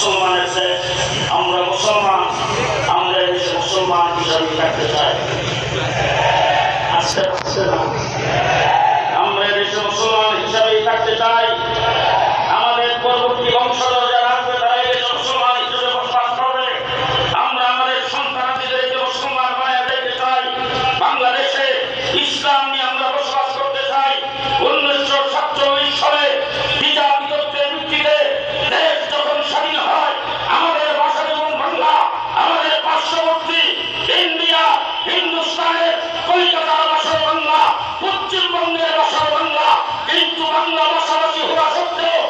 মুসলমানের দেশ আমরা মুসলমান, আমরা দেশে মুসলমান হিসাবে থাকতে চাই। আমরা দেশে মুসলমান হিসাবেই থাকতে চাই। আমাদের পরবর্তী বংশধর যারা আসবে তারা এই মুসলমান হিসেবে বসবাস করবে। আমরা আমাদের সন্তানাদিদেরকে মুসলমান বানায় দেখতে চাই। বাংলাদেশে ইসলাম নিয়ে কিন্তু বাংলা ভাষাভাষী হওয়া সত্ত্বেও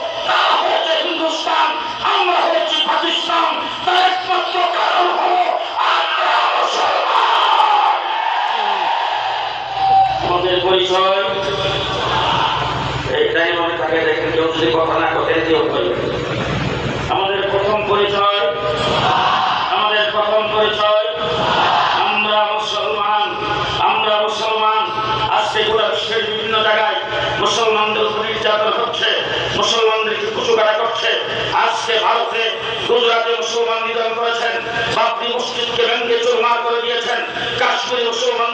দেখেন কেউ যদি কথা না কথা কেউ বলবে আমাদের প্রথম পরিচয় আমাদের প্রথম পরিচয় আমরা মুসলমান আমরা মুসলমান আজকে গোটা বিশ্বের বিভিন্ন জায়গায় মুসলমানদের উপর নির্যাতন হচ্ছে মুসলমানদেরকে কুচু কাটা করছে। আজকে ভারতে গুজরাটে মুসলমান নিধন করেছেন, বাবরি মসজিদকে ভেঙ্গে চুরমার করে দিয়েছেন, কাশ্মীরে মুসলমানদের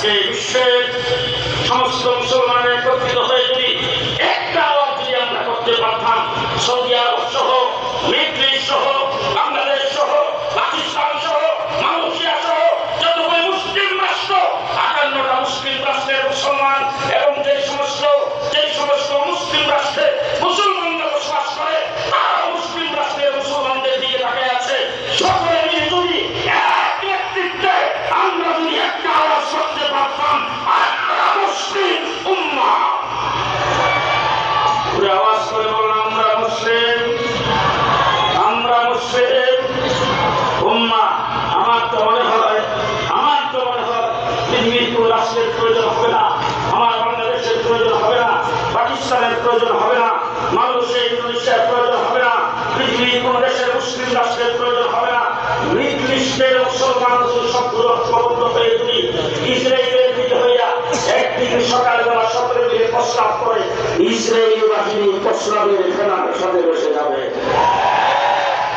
আজকে বিশ্বের সমস্ত মুসলমানের একত্রিত হয়ে একটা আওয়াজ যদি আমরা করতে পারতাম, সৌদি আরব সহ, মিডল সহ রাষ্ট্রের প্রয়োজন হবে না, আমার বাংলাদেশের প্রয়োজন হবে না, পাকিস্তানের প্রয়োজন হবে না, মালয়েশিয়া, ইন্দোনেশিয়ার প্রয়োজন হবে না, পৃথিবীর কোন দেশের মুসলিম রাষ্ট্রের প্রয়োজন হবে না। ইস্টের মুসলমান সবগুলো ঐক্যবদ্ধ হয়ে যদি ইসরায়েলের দিকে হইয়া একদিকে সকালবেলা সকলে মিলে প্রস্তাব করে, ইসরায়েলি বাহিনী প্রস্তাবের ফেলার সাথে বসে যাবে।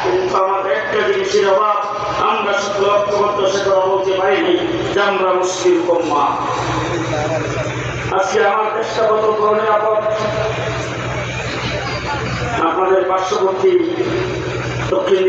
কিন্তু আমাদের একটা জিনিসের অভাব আমরা শুধু ঐক্যবদ্ধ সে কথা বলতে পারিনি যে আমরা মুসলিম কম্মা আজকে আমার দেশটা কত বড় নিরাপদ? আপনাদের পার্শ্ববর্তী দক্ষিণ